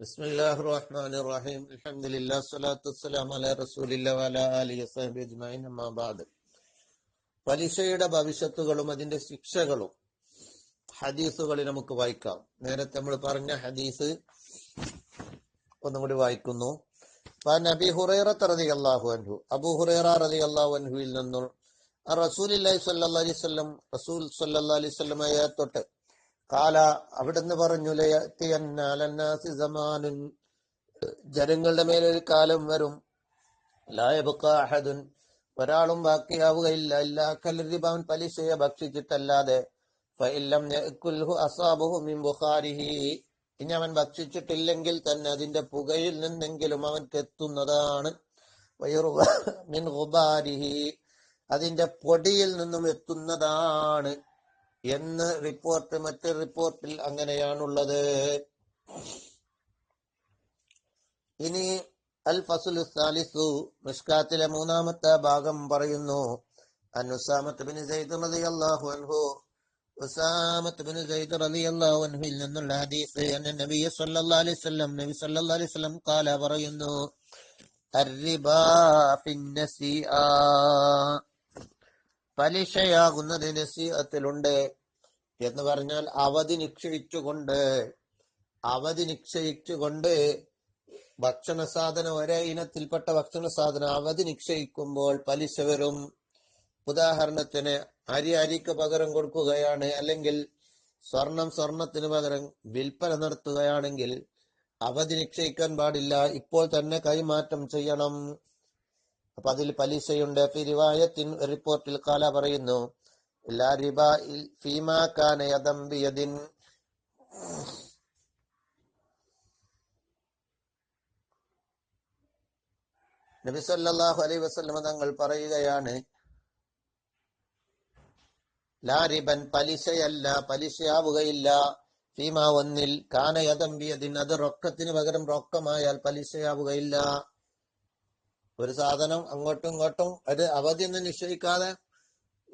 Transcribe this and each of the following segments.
بسم الله الرحمن الرحيم الحمد لله الصلاة والسلام على رسول الله وعلى آله وصحبه أجمعين أما بعد പലിശയുടെ ഭവിഷ്യത്തുകളും അതിന്റെ ശിക്ഷകളും ഹദീസുകളിൽ നമുക്ക് വായിക്കാം നേരത്തെ നമ്മൾ പറഞ്ഞ ഹദീസ് ഒന്നും കൂടി വായിക്കുന്നു നബി ഹുറൈറ റതി അള്ളാഹു അൻഹു അബു ഹുറൈറ റതി അള്ളാഹു അൻഹുവിൽ നിന്നും റസൂലി സല്ലാ അലൈഹി സ്വല്ലം റസൂൽ സല്ലാ അലൈഹി സ്വല്ലമയെ തൊട്ട് കാല അവിടുന്ന് പറഞ്ഞു ലയത്തിയന്നാലന്നാസി സമാനുൻ. ജനങ്ങളുടെ മേലൊരു കാലം വരും. ലായബുക്കാഹദുൻ ഒരാളും ബാക്കിയാവുകയില്ല. എല്ലാ കലരിബാൻ പലിശയെ ഭക്ഷിച്ചിട്ടല്ലാതെ. ഇനി അവൻ ഭക്ഷിച്ചിട്ടില്ലെങ്കിൽ തന്നെ അതിന്റെ പുകയിൽ നിന്നെങ്കിലും അവൻക്ക് എത്തുന്നതാണ് മിൻ അതിന്റെ പൊടിയിൽ നിന്നും എത്തുന്നതാണ്. എന്ന് റിപ്പോർട്ട് മറ്റൊരു റിപ്പോർട്ടിൽ അങ്ങനെയാണുള്ളത്. ഇനി അൽ ഫസുൽ സാലിസു മിഷ്കാത്തിലെ മൂന്നാമത്തെ ഭാഗം പറയുന്നു. നിന്നുള്ള ഹദീസ് നബി അലൈഹി പറയുന്നു പലിശയാകുന്നത് നസീഅത്തിലുണ്ട് എന്ന് പറഞ്ഞാൽ അവധി നിശ്ചയിച്ചുകൊണ്ട് അവധി നിശ്ചയിച്ചുകൊണ്ട് ഭക്ഷണ സാധനം ഒരേ ഇനത്തിൽപ്പെട്ട ഭക്ഷണ സാധനം അവധി നിശ്ചയിക്കുമ്പോൾ പലിശ വരും. ഉദാഹരണത്തിന് അരി അരിക്ക് പകരം കൊടുക്കുകയാണ് അല്ലെങ്കിൽ സ്വർണം സ്വർണത്തിന് പകരം വിൽപ്പന നടത്തുകയാണെങ്കിൽ അവധി നിക്ഷയിക്കാൻ പാടില്ല. ഇപ്പോൾ തന്നെ കൈമാറ്റം ചെയ്യണം. അപ്പൊ അതിൽ പലിശയുണ്ട് പിരിവായത്തിൻ റിപ്പോർട്ടിൽ കാല പറയുന്നു. ലാ അലൈ വസല്ലം തങ്ങൾ പറയുകയാണ് ലാരിബൻ പലിശയല്ല പലിശയാവുകയില്ല. ഫീമ ഒന്നിൽ കാനയതമ്പിയതിൻ അത് റൊക്കത്തിന് പകരം റൊക്കമായാൽ പലിശയാവുകയില്ല. ഒരു സാധനം അങ്ങോട്ടും ഇങ്ങോട്ടും അത് അവധി ഒന്നും നിശ്ചയിക്കാതെ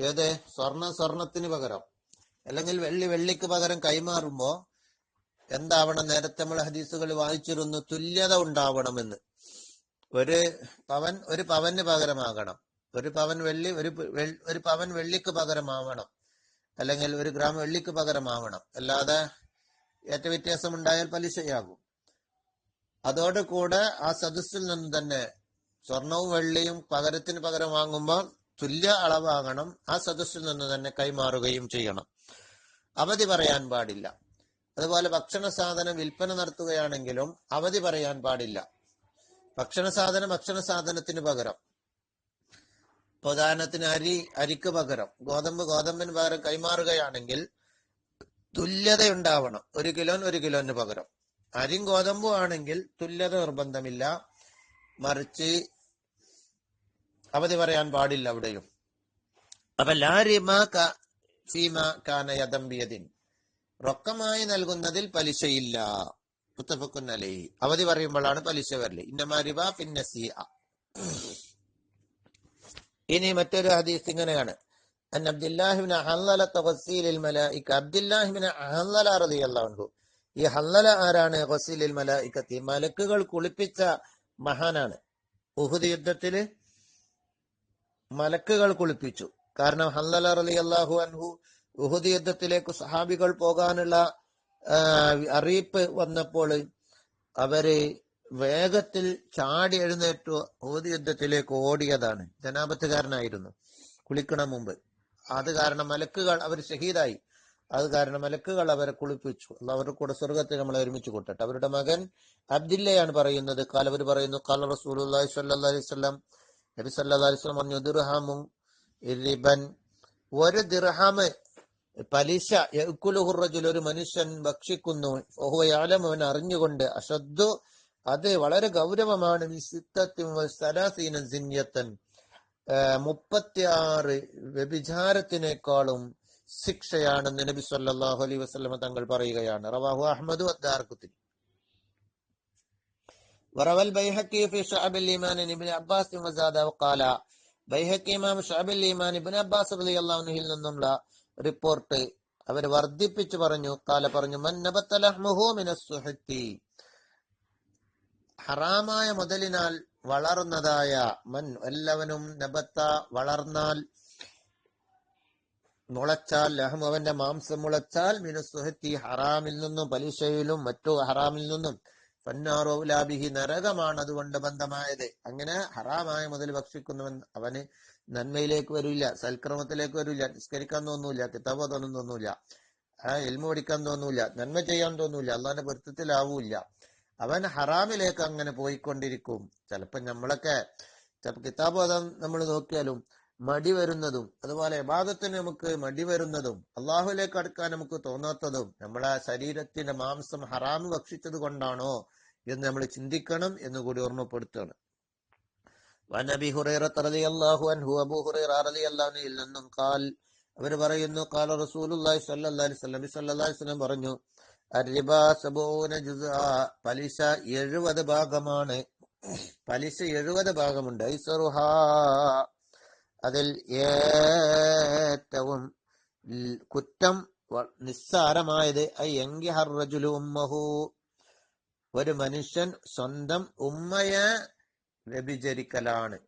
ഏത്? സ്വർണം സ്വർണത്തിന് പകരം. അല്ലെങ്കിൽ വെള്ളി വെള്ളിക്ക് പകരം കൈമാറുമ്പോ എന്താവണം? നേരത്തെ നമ്മൾ ഹദീസുകൾ വായിച്ചിരുന്നു തുല്യത ഉണ്ടാവണമെന്ന്. ഒരു പവൻ ഒരു പവന് പകരമാകണം. ഒരു പവൻ വെള്ളി ഒരു ഒരു പവൻ വെള്ളിക്ക് പകരമാവണം. അല്ലെങ്കിൽ ഒരു ഗ്രാം വെള്ളിക്ക് പകരമാവണം. അല്ലാതെ ഏറ്റ വ്യത്യാസം ഉണ്ടായാൽ പലിശയാകും. അതോടുകൂടെ ആ സദസ്സിൽ നിന്ന് തന്നെ സ്വർണവും വെള്ളിയും പകരത്തിന് പകരം വാങ്ങുമ്പോൾ തുല്യ അളവാകണം. ആ സദസ്സിൽ നിന്ന് തന്നെ കൈമാറുകയും ചെയ്യണം. അവധി പറയാൻ പാടില്ല. അതുപോലെ ഭക്ഷണ സാധനം വിൽപ്പന നടത്തുകയാണെങ്കിലും അവധി പറയാൻ പാടില്ല. ഭക്ഷണ സാധനം ഭക്ഷണ സാധനത്തിന് പകരം. ഉദാഹരണത്തിന് അരി അരിക്ക് പകരം. ഗോതമ്പ് ഗോതമ്പിന് പകരം കൈമാറുകയാണെങ്കിൽ തുല്യത ഉണ്ടാവണം ഒരു കിലോന് ഒരു കിലോന് പകരം. അരിയും ഗോതമ്പും ആണെങ്കിൽ തുല്യത നിർബന്ധമില്ല. മറിച്ച് അവധി പറയാൻ പാടില്ല അവിടെയും. അപ്പൊ ലാരിമ കാന യദംബിയതിൻ റൊക്കമായി നൽകുന്നതിൽ പലിശയില്ല. മുത്തഫക്കുൻ അലൈ അവധി പറയുമ്പോഴാണ് പലിശ വരൽ. ഇന്നമാരിബ പിന്നെ ഇനി മറ്റൊരു ഹദീസ് ഇങ്ങനെയാണ്. അൻ അബ്ദുല്ലാഹിബിൻ ഹല്ലല തഹസീലിൽ മലായിക അബ്ദുല്ലാഹിബിൻ ഹല്ലല റളിയല്ലാഹു ഈ ഹല്ലല ആരാണ്? ഗസീലിൽ മലായികത്തി. മലക്കുകൾ കുളിപ്പിച്ച മഹാനാണ്. ഉഹുദ് യുദ്ധത്തിൽ മലക്കുകൾ കുളിപ്പിച്ചു. കാരണം ഹല്ലല അലി അള്ളാഹു അൻഹു ഉഹുദ് യുദ്ധത്തിലേക്ക് സഹാബികൾ പോകാനുള്ള അറിയിപ്പ് വന്നപ്പോൾ അവർ വേഗത്തിൽ ചാടി എഴുന്നേറ്റു ഉഹുദ് യുദ്ധത്തിലേക്ക് ഓടിയതാണ്. ജനാപത്തുകാരനായിരുന്നു. കുളിക്കണ മുമ്പ്. അത് കാരണം മലക്കുകൾ അവർ ഷഹീദായി. അത് കാരണം മലക്കുകൾ അവരെ കുളിപ്പിച്ചു. അവരുടെ കൂടെ സ്വർഗത്തെ നമ്മളെ ഒരുമിച്ച് കൂട്ടട്ടെ. അവരുടെ മകൻ അബ്ദില്ലയാണ് പറയുന്നത്. കാലവർ പറയുന്നു കാല റസൂൽ അലൈഹി സ്വലം നബി സല്ലാ അലിസ്ലാം പറഞ്ഞു ദിർഹാമും റിബൻ ഒരു ദിർഹാമ് പലിശ യക്കുലുഹുറജുൽ ഒരു മനുഷ്യൻ ഭക്ഷിക്കുന്നു. ഓഹോയാലം അവൻ അറിഞ്ഞുകൊണ്ട് അശ്രദ്ധു അത് വളരെ ഗൗരവമാണ്. മുപ്പത്തിയാറ് വ്യഭിചാരത്തിനേക്കാളും ശിക്ഷയാണെന്ന് നബി സല്ലാഹു അലൈഹി വസ്ലമ തങ്ങൾ പറയുകയാണ്. റവാഹു അഹമ്മദ് അദ്ദാർക്കുത്തിൽ وروى البيهقي في شعب الإيمان ابن عباس وزاد وقال ബൈഹക്കി ഇമാം ഷാബിൽ ഈമാൻ ഇബിൻ അബ്ബാസ് റളി അള്ളാഹുനുഹിൽ നിന്നുള്ള റിപ്പോർട്ട് അവർ വർദ്ധിപ്പിച്ചു പറഞ്ഞു കാല പറഞ്ഞു മന്നബത്തലഹ്മുഹു മിനസ്സുഹത്തി ഹറാമായ മുതലിനാൽ വളർന്നതായ മൻ എല്ലാവനും നബത്ത വളർന്നാൽ മുളച്ചാൽ ലഹം അവന്റെ മാംസം മുളച്ചാൽ മിനുസുഹത്തി ഹറാമിൽ നിന്നും പലിശയിലും മറ്റു ഹറാമിൽ നിന്നും ഫന്നാറോ ലാബിഹി നരകമാണ് അതുകൊണ്ട് ബന്ധമായത്. അങ്ങനെ ഹറാമായ മുതൽ ഭക്ഷിക്കുന്നവൻ അവന് നന്മയിലേക്ക് വരില്ല സൽക്രമത്തിലേക്ക് വരില്ല നിസ്കരിക്കാൻ തോന്നൂല കിതാബ് തോന്നും തോന്നൂല ആ എൽമ പഠിക്കാൻ തോന്നൂല നന്മ ചെയ്യാൻ തോന്നൂല അള്ളാന്റെ പൊരുത്തത്തിലാവൂല അവൻ ഹറാമിലേക്ക് അങ്ങനെ പോയിക്കൊണ്ടിരിക്കും. ചിലപ്പോ നമ്മളൊക്കെ ചിലപ്പോ കിതാബ് ഓതാൻ നമ്മൾ നോക്കിയാലും മടി വരുന്നതും അതുപോലെ വിവാദത്തിന് നമുക്ക് മടി വരുന്നതും അള്ളാഹുലേക്ക് അടുക്കാൻ നമുക്ക് തോന്നാത്തതും നമ്മളെ ശരീരത്തിന്റെ മാംസം ഹറാമ് ഭക്ഷിച്ചത് കൊണ്ടാണോ എന്ന് നമ്മൾ ചിന്തിക്കണം എന്ന് കൂടി ഓർമ്മപ്പെടുത്തുകയാണ്. വനബി ഹുറൈറത്ത് റളിയല്ലാഹു അൻഹു അബൂ ഹുറൈറ റളിയല്ലാഹു അൻഹുവിൽ നിന്നും കാൽ അവർ പറയുന്നു സ്വല്ലല്ലാഹു അലൈഹി വസല്ലം നബി സല്ലല്ലാഹു വസല്ലം പറഞ്ഞു പലിശ 70 ഭാഗമാണ്. പലിശ 70 ഭാഗമുണ്ട്. അതിൽ ഏറ്റവും കുറ്റം നിസ്സാരമായത് ഐ യങ്കിഹർ റജുലു ഉമ്മഹു ഒരു മനുഷ്യൻ സ്വന്തം ഉമ്മയെ വ്യഭിചരിക്കലാണ്.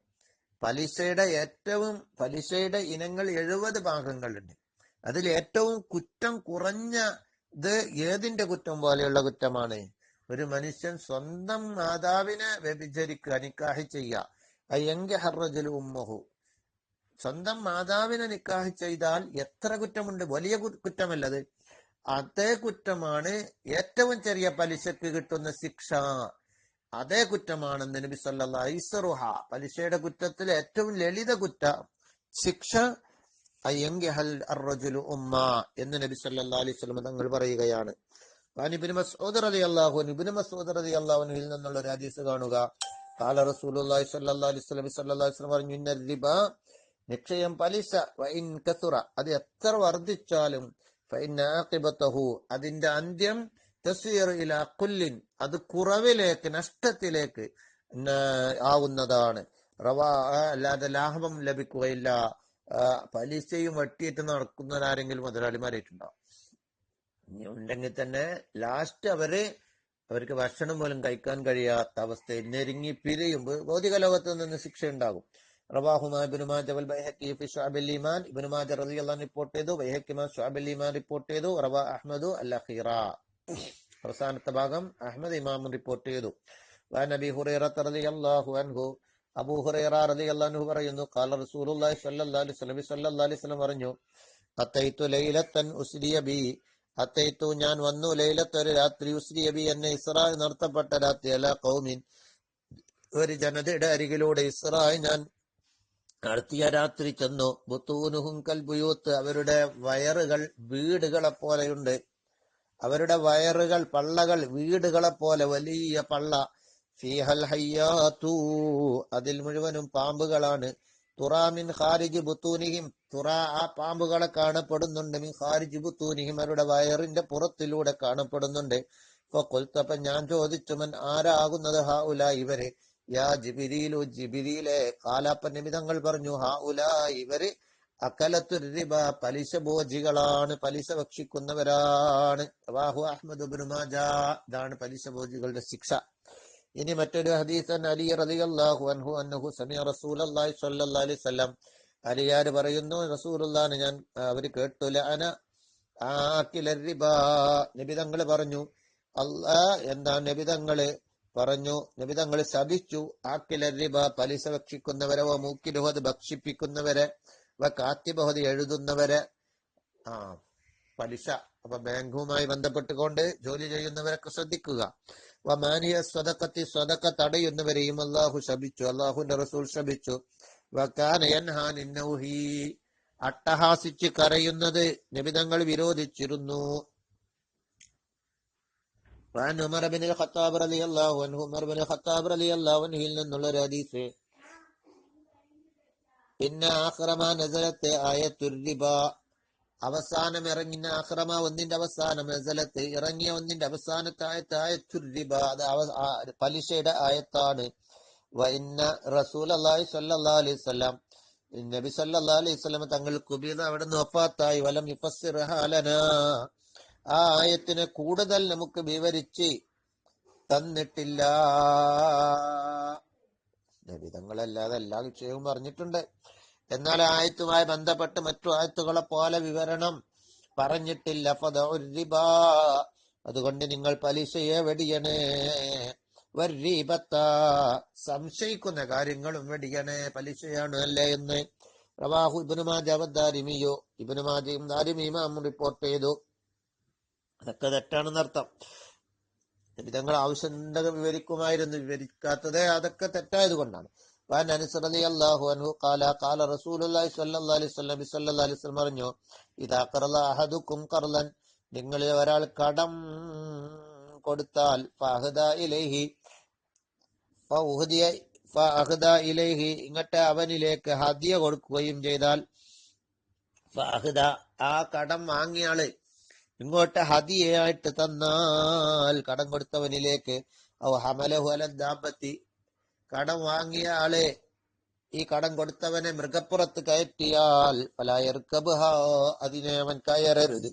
പലിശയുടെ ഏറ്റവും പലിശയുടെ ഇനങ്ങൾ എഴുപത് ഭാഗങ്ങളുണ്ട്. അതിൽ ഏറ്റവും കുറ്റം കുറഞ്ഞ ഇത് ഏതിന്റെ കുറ്റം പോലെയുള്ള കുറ്റമാണ്? ഒരു മനുഷ്യൻ സ്വന്തം മാതാവിനെ വ്യഭിചരിക്കുക നിക്കാഹി ചെയ്യുക. ഉമ്മഹു. സ്വന്തം മാതാവിനെ നിക്കാഹ് ചെയ്താൽ എത്ര കുറ്റമുണ്ട്? വലിയ കുറ്റമല്ലത്. അതേ കുറ്റമാണ് ഏറ്റവും ചെറിയ പലിശക്ക് കിട്ടുന്ന ശിക്ഷ. അതേ കുറ്റമാണെന്ന് നബി സല്ല ഐസറുഹ പലിശയുടെ കുറ്റത്തിൽ ഏറ്റവും ലളിത കുറ്റ ശിക്ഷ. ഉമ്മ എന്ന് നബി സല്ലാ അലൈഹി സ്വലം തങ്ങൾ പറയുകയാണ്. ഇബിന് മസൂദ് അലി അള്ളാഹു ഇബിന് മസൂദ് അലി നിന്നുള്ള ഒരു ഹദീസ് കാണുക. കാല റസൂലി സ്വല്ലാസ്ലം പറഞ്ഞു നിക്ഷയം പലിശ. അത് എത്ര വർദ്ധിച്ചാലും ഫൈൻ ആഖിബത്തഹു അതിന്റെ അന്ത്യം തസ്വീർ ഇല കുല്ലിൻ. അത് കുറവിലേക്ക് നഷ്ടത്തിലേക്ക് ആവുന്നതാണ്. റവാ അല്ലാതെ ലാഭം ലഭിക്കുകയില്ല. പലിശയും വട്ടിയിട്ട് നടക്കുന്നവരാരെങ്കിലും മുതലാളിമാരായിട്ടുണ്ടാവും ഇനി ഉണ്ടെങ്കിൽ തന്നെ ലാസ്റ്റ് അവർ അവർക്ക് ഭക്ഷണം പോലും കഴിക്കാൻ കഴിയാത്ത അവസ്ഥയിൽ ഞെരുങ്ങി പിരിയുമ്പോൾ ഭൗതിക ലോകത്ത് നിന്ന് ശിക്ഷ ഉണ്ടാകും ബൈഹഖി ഫി ഈമാൻ. റിപ്പോർട്ട് ചെയ്തു. ബൈഹഖി മാ ഈമാൻ റവ അഹ്മദു അൽ അഖീറ അവസാനത്തെ ഭാഗം അഹ്മദ് ഇമാം റിപ്പോർട്ട് ചെയ്തു. വഅൻ അബി ഹുറൈറ റളിയല്ലാഹു അൻഹു അബൂ ഹുറൈറ പറയുന്നു ഖാല റസൂലുള്ളാഹി അലൈഹി വസല്ലം പറഞ്ഞു ലൈലത്തൻ ബി ഞാൻ വന്നു ലൈലത്തൊരു രാത്രി ഉസ്രിയ ബി എന്നെ ഇസ്രായി നടത്തപ്പെട്ട രാത്രി അല കൗമിൻ ഒരു ജനതയുടെ അരികിലൂടെ ഇസ്രായി ഞാൻ നടത്തിയ രാത്രി ചെന്നു. ബുത്തൂനുഹും കൽബുയൂത്ത് അവരുടെ വയറുകൾ വീടുകളെ പോലെയുണ്ട് അവരുടെ വയറുകൾ പള്ളകൾ വീടുകളെ പോലെ വലിയ പള്ള. ഫീഹൽ ഹയ്യാത്തു. അതിൽ മുഴുവനും പാമ്പുകളാണ്. തുറാമിൻ ഖാരിജ് ബുത്തൂനിഹിം. തുറ ആ പാമ്പുകളെ കാണപ്പെടുന്നുണ്ട്. മിൻ ഖാരിജ് ബുത്തൂനിഹിം അവരുടെ വയറിന്റെ പുറത്തിലൂടെ കാണപ്പെടുന്നുണ്ട്. ഇപ്പൊ കൊൽത്തപ്പൻ ഞാൻ ചോദിച്ചു മൻ ആരാകുന്നത് ഹാ ഉല ഇവർ? യാ ജിബിരിയിലു ജിബിരിയിലെ കാലാപ്പ നിമിതങ്ങൾ പറഞ്ഞു ഹാ ഉല ഇവർ അക്കലത്തു റിബ പലിശ ഭോജികളാണ് പലിശ ഭക്ഷിക്കുന്നവരാണ്. ഇബ്നു മാജ ഇതാണ് പലിശ ഭോജികളുടെ ശിക്ഷ. ഇനി മറ്റൊരു ഹദീസൻ അലി റളിയല്ലാഹു അൻഹു അന്നഹു സമിഅ റസൂലല്ലാഹി സ്വല്ലല്ലാഹി അലൈഹി വസല്ലം. അലിയാർ പറയുന്നു റസൂലുള്ളാഹിനെ ഞാൻ അവർ കേട്ടു ലഅന ആക്കില റിബ. നബിതങ്ങൾ പറഞ്ഞു അല്ലാ എന്താ നബിതങ്ങൾ പറഞ്ഞു നബിതങ്ങൾ ശപിച്ചു. ആക്കില റിബ പലിശ ഭക്ഷിക്കുന്നവരെ ഓ മൂക്കിലുഹു അത് ഭക്ഷിപ്പിക്കുന്നവരെ വ കാത്തിബഹത് എഴുതുന്നവരെ. ആ പലിശ. അപ്പൊ ബാങ്കുമായി ബന്ധപ്പെട്ടുകൊണ്ട് ജോലി ചെയ്യുന്നവരൊക്കെ ശ്രദ്ധിക്കുക. വ മാനിയ സ്വതക്കത്തി സ്വതക്ക തടയുന്നവരെയും അള്ളാഹു ശപിച്ചു. അള്ളാഹുന്റെ റസൂൽ ശപിച്ചു. അട്ടഹാസിച്ച് കരയുന്നത് നിബിതങ്ങൾ വിരോധിച്ചിരുന്നു. وعن عمر بن الخطاب رضي الله عنه عمر بن الخطاب رضي الله عنه നിന്നുള്ള ഒരു ഹദീസ് ഇന്ന ആഖ്റമ നസലത്ത് ആയത്തുർ റിബ അവസാനം ഇറങ്ങിന ആഖ്റമ ഒന്നിന്റെ അവസാനം നസലത്ത് ഇറങ്ങിയ ഒന്നിന്റെ അവസാനത്തെ ആയത്ത് ആയത്തുർ റിബ അത് അവ- ആ പലിശയുടെ ആയത്താണ് വഇന്ന റസൂൽ അള്ളാഹി സല്ലല്ലാഹു അലൈഹി വസല്ലം നബി സല്ലല്ലാഹു അലൈഹി വസല്ലം തങ്ങൾ കുബീത അവിടെ നിന്ന് വഫാത്തായി വലം യുഫസ്സിർഹാ ലനാ ആ ആയത്തിനെ കൂടുതൽ നമുക്ക് വിവരിച്ച് തന്നിട്ടില്ല. നബിതങ്ങളല്ലാതെ എല്ലാ വിഷയവും പറഞ്ഞിട്ടുണ്ട്. എന്നാൽ ആയത്തുമായി ബന്ധപ്പെട്ട് മറ്റു ആയത്തുകളെ പോലെ വിവരണം പറഞ്ഞിട്ടില്ല. അതുകൊണ്ട് നിങ്ങൾ പലിശയെ വെടിയണേ. സംശയിക്കുന്ന കാര്യങ്ങളും വെടിയണേ. പലിശയാണ് അല്ലേ എന്ന്. റവാഹു ഇബിനു അവതാരിമിയോ ഇബിനു മാജയും ദാരിമീമാമും റിപ്പോർട്ട് ചെയ്തു. അതൊക്കെ തെറ്റാണെന്നർത്ഥം വിധങ്ങൾ ആവശ്യമുണ്ടെങ്കിൽ വിവരിക്കുമായിരുന്നു വിവരിക്കാത്തത് അതൊക്കെ തെറ്റായത് കൊണ്ടാണ് وعن انس رضي الله عنه قال قال رسول الله صلى الله عليه وسلم صلى الله عليه وسلم പറഞ്ഞു ഇതാ قرض احدكم قرضا നിങ്ങളിൽ ഒരാൾ കടം കൊടുത്താൽ ഫഹദ ഇലൈഹി ഫഉഹദിയ ഫഅഹദ ഇലൈഹി ഇങ്ങട്ട് അവനിലേക്ക് ഹദിയ കൊടുക്കുകയും ചെയ്താൽ ഫഅഹദ ആ കടം വാങ്ങിയ ആള് ഇങ്ങോട്ട് ഹദിയായിട്ട് തന്നാൽ കടം കൊടുത്തവനിലേക്ക്. ഔ ഹമലഹു അല ദാമ്പത്തി. കടം വാങ്ങിയ ആളെ ഈ കടം കൊടുത്തവനെ മൃഗപ്പുറത്ത് കയറ്റിയാൽ പലായർക്കബ് അതിനെ അവൻ കയറരുത്.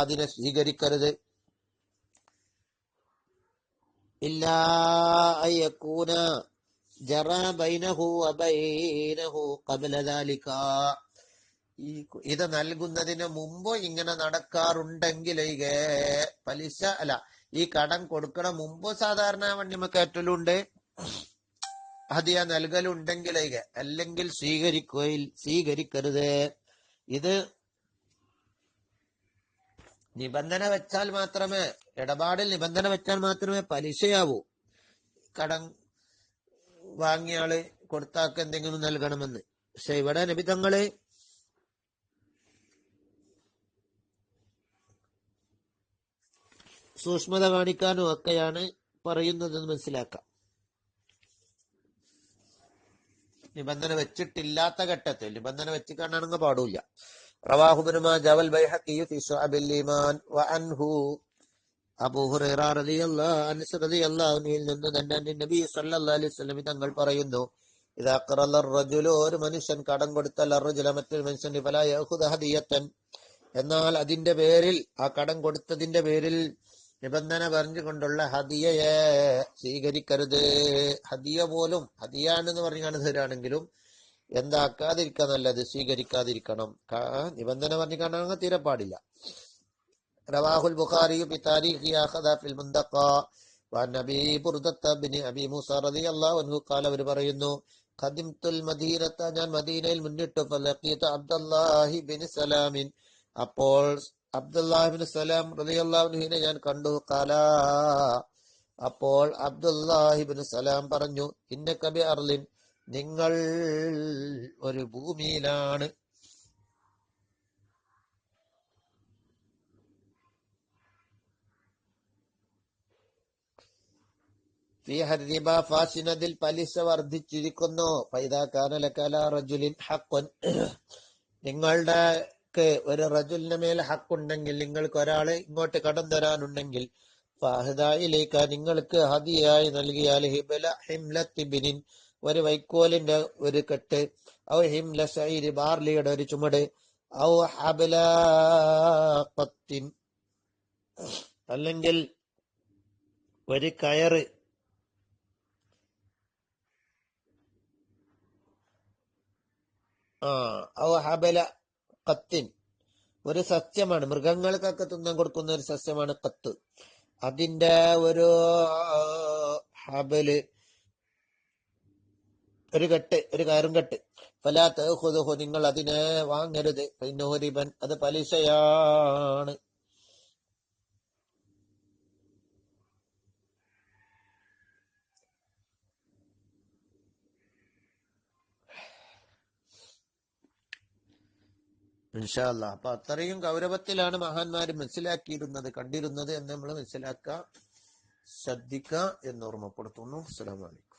അതിനെ സ്വീകരിക്കരുത്. ഇല്ലാ അയ്യക്കൂന ജറ ബൈനഹു അബൈനഹു ഖബല ദാലിക. ഈ ഇത് നൽകുന്നതിന് മുമ്പ് ഇങ്ങനെ നടക്കാറുണ്ടെങ്കിൽ പലിശ അല്ല ഈ കടം കൊടുക്കണ മുമ്പ് സാധാരണ വണ്ടിമ കയറ്റലുണ്ട് ഹദിയ നൽകലുണ്ടെങ്കിൽ അല്ലെങ്കിൽ സ്വീകരിക്കുകയിൽ സ്വീകരിക്കരുത്. ഇത് നിബന്ധന വെച്ചാൽ മാത്രമേ ഇടപാടിൽ നിബന്ധന വെച്ചാൽ മാത്രമേ പലിശയാവൂ. കടം വാങ്ങിയ ആൾ കൊടുത്താക്ക് എന്തെങ്കിലും നൽകണമെന്ന്. പക്ഷെ ഇവിടെ നിബിധങ്ങൾ സൂക്ഷ്മത കാണിക്കാനും ഒക്കെയാണ് പറയുന്നതെന്ന് മനസ്സിലാക്കാം. നിബന്ധന വെച്ചിട്ടില്ലാത്ത ഘട്ടത്തിൽ നിബന്ധന വെച്ച് അലൈഹി വസല്ലം തങ്ങൾ പറയുന്നു ഒരു മനുഷ്യൻ കടം കൊടുത്താൽ അർജുല മറ്റൊരു മനുഷ്യൻ എന്നാൽ അതിന്റെ പേരിൽ ആ കടം കൊടുത്തതിന്റെ പേരിൽ നിബന്ധന പറഞ്ഞുകൊണ്ടുള്ള ഹദിയയെ സ്വീകരിക്കരുത്. ഹദിയ പോലും ഹദിയാണെന്ന് പറഞ്ഞാണ് തരാണെങ്കിലും എന്താക്കാതിരിക്കാൻ നല്ലത്? സ്വീകരിക്കാതിരിക്കണം. നിബന്ധന പറഞ്ഞു കാണാൻ തീരെ പാടില്ല. റവാഹുൽ ബുഖാരി جان പറയുന്നു ഞാൻ മദീനയിൽ عبد الله ബിൻ സലാമിൻ. അപ്പോൾ അബ്ദുല്ലാഹിബിൻ സലാം റളിയല്ലാഹുവിനെ ഞാൻ കണ്ടു. കാലാ അപ്പോൾ അബ്ദുല്ലാഹിബിൻ സലാം പറഞ്ഞു ഇന്ന കബി അർലിൻ നിങ്ങൾ ഒരു ഭൂമിയിലാണ്. ഫാസിനതിൽ പലിശ വർദ്ധിച്ചിരിക്കുന്നു. പൈതാക്കാനലക്കാല റജുലിൻ ഹക്കുൻ നിങ്ങളുടെ ഒരു റജുലിന്റെ മേൽ ഹക്കുണ്ടെങ്കിൽ നിങ്ങൾക്ക് ഒരാളെ ഇങ്ങോട്ട് കടം തരാനുണ്ടെങ്കിൽ ഫാഹിദായിലേക്ക് നിങ്ങൾക്ക് ഹതിയായി നൽകിയാൽ ഹിബല ഹിംലത്തിബിനിൻ ഒരു വൈക്കോലിന്റെ ഒരു കെട്ട് ഔ ഹിംല സൈരി ബാർലിയുടെ ഒരു ചുമട് ഔ ഹബല അല്ലെങ്കിൽ ഒരു കയറ്. ആ ഔ ഹബല കത്തിൻ. ഒരു സസ്യമാണ്. മൃഗങ്ങൾക്കൊക്കെ തിന്നാൻ കൊടുക്കുന്ന ഒരു സസ്യമാണ് കത്ത്. അതിന്റെ ഒരു ഹബൽ ഒരു കെട്ട് ഒരു കയറും കെട്ട്. ഫലാത്ത് തേഹുദുഹു നിങ്ങൾ അതിനെ വാങ്ങരുത്. പിന്നോരിബൻ അത് പലിശയാണ്. ഇൻഷാല്ല അപ്പൊ അത്രയും ഗൗരവത്തിലാണ് മഹാന്മാര് മനസ്സിലാക്കിയിരുന്നത് കണ്ടിരുന്നത് എന്ന് നമ്മൾ മനസ്സിലാക്കുക ശ്രദ്ധിക്കുക എന്ന് ഓർമ്മപ്പെടുത്തുന്നു. അസ്സലാമു അലൈക്കും.